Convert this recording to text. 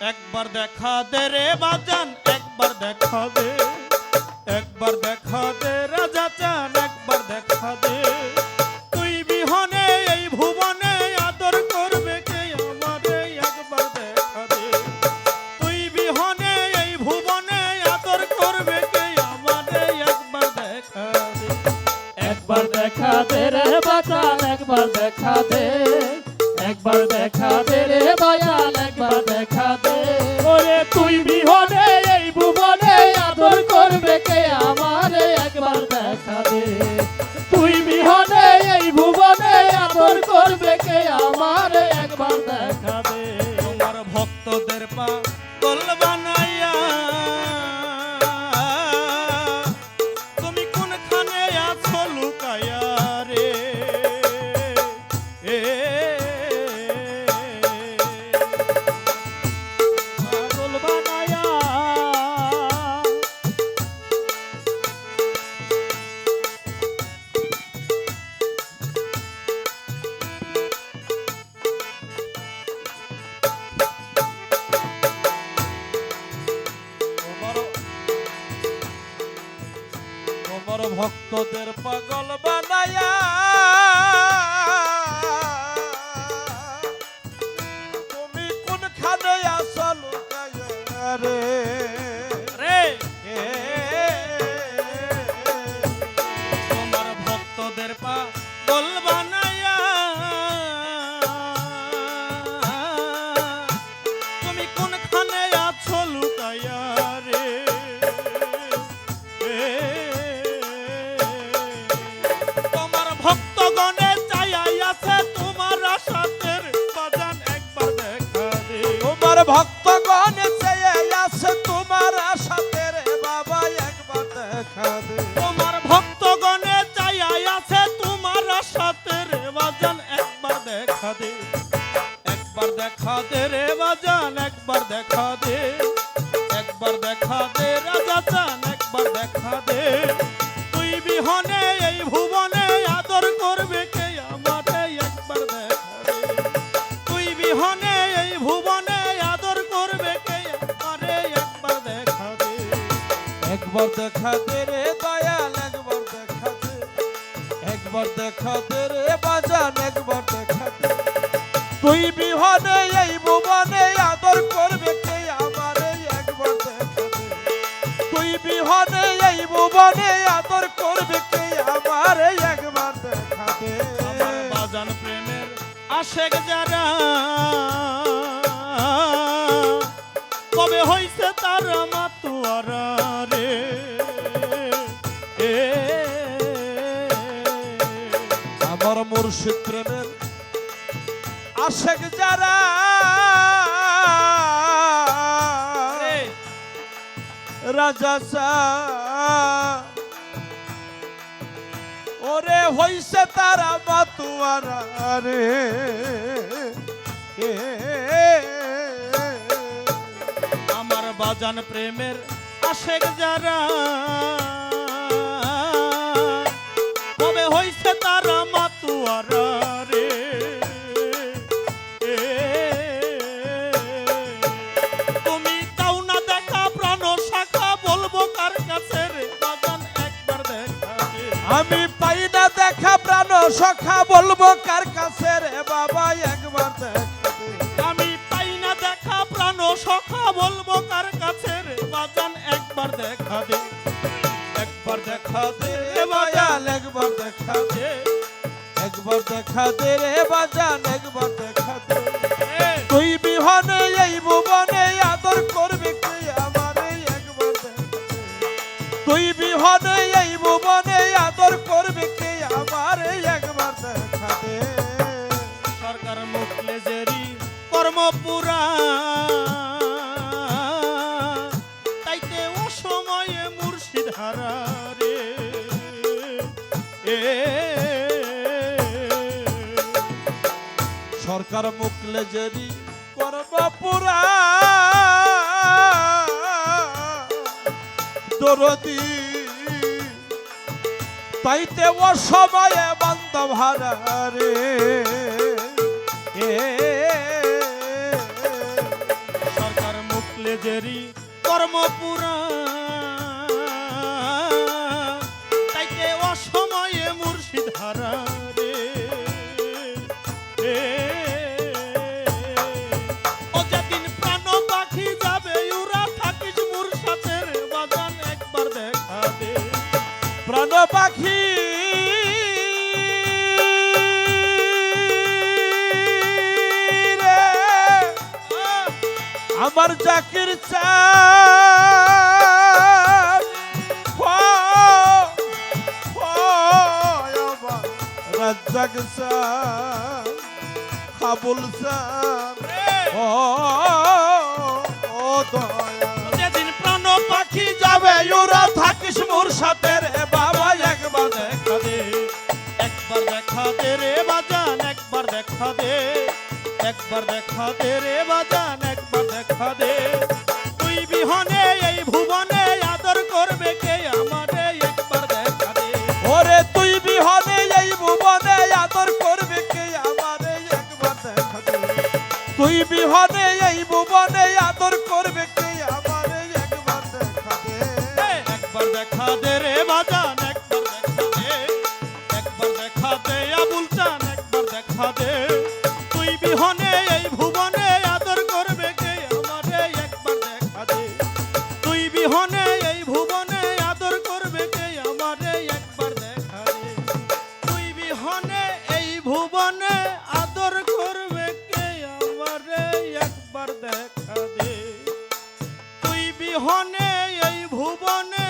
একবার দেখা দে রে বাজান একবার দেখা দে একবার দেখা দে রাজা চান একবার দেখা দে তুই বিহনে এই ভুবনে আদর করবে কে আমারে একবার দেখা দে তুই বিহনে এই ভুবনে আদর করবে কে আমারে একবার দেখা দে একবার দেখা দে রে বাজান একবার দেখা দে একবার দেখা দে রে বাজান একবার দেখা দে ভক্তদের পাগল বানাইয়া একবার দেখা দে। রে বাজান, একবার দেখা দে। একবার দেখা দে দেখা দে রাজা চান, একবার দেখা দে। তুই বিহনে এই ভুবনে একবার দেখা দে রে দয়াল, একবার দেখা দে একবার দেখা দে রে বাজান, একবার দেখা দে তুই বিহনে, এই ভুবনে আদর করবে কে আমারে, একবার দেখা দে তুই বিহনে, এই ভুবনে আদর করবে কে আমারে, একবার দেখা দে আমার বাজান প্রেমের আশেক যারা কবে হইছে তার মাতুয়ারা। মুর্শিদ প্রেমের আশেক যারা। রাজা ওরে হইছে তারা মাতুয়ারা রে। আমার বাজান প্রেমের আশেক যারা। হইছে তার মাতুয়ারা রে। তুমি তাও না দেখা প্রাণ শাখা বলব কার কাছে রে একবার দেখা আমি পাই না দেখা প্রাণ সখা বলব কার কাছে রে বাবা একবার দেখা আমি পাই না দেখা প্রাণ সখা বলব কার কাছে রে বাজান একবার দেখা দে। একবার দেখা দে। দেখা দে। একবার দেখা দে রে বাজান একবার দেখা দে। এ, তুই বিহনে এই ভুবনে আদর করবে কে আমারে একবার। তুই বিহনে এই ভুবনে আদর করবে কে আমারে একবার দেখা দে। সরকার মুখলে জেরি কর্মপুরা তাইতে ও সময়ে মুর্শিদ হারা রে। সরকার মুখলে জেরি কর্মপুরা দরদি। তাইতে ও সময়ে বান্ধব হারা রে। এ, সরকার কলেজেরই কর্মপুরা আমার রাজ্জাক ও ও যেদিন প্রাণ পাখি যাবে ওরা থাকিস মোর সাথে রে বাবা একবার দেখ দেখা দে। একবার দেখা দে রে বাজান একবার দেখা দে। একবার দেখা দে রে বাজান দেখা দে তুই বিহনে, এই ভুবনে আদর করবে কে আমারে একবার দেখা দে। ওরে, তুই বিহনে, এই ভুবনে আদর করবে কে আমারে একবার দেখা দে। তুই বিহনে দেখা দে। তুই বিহনে এই ভুবনে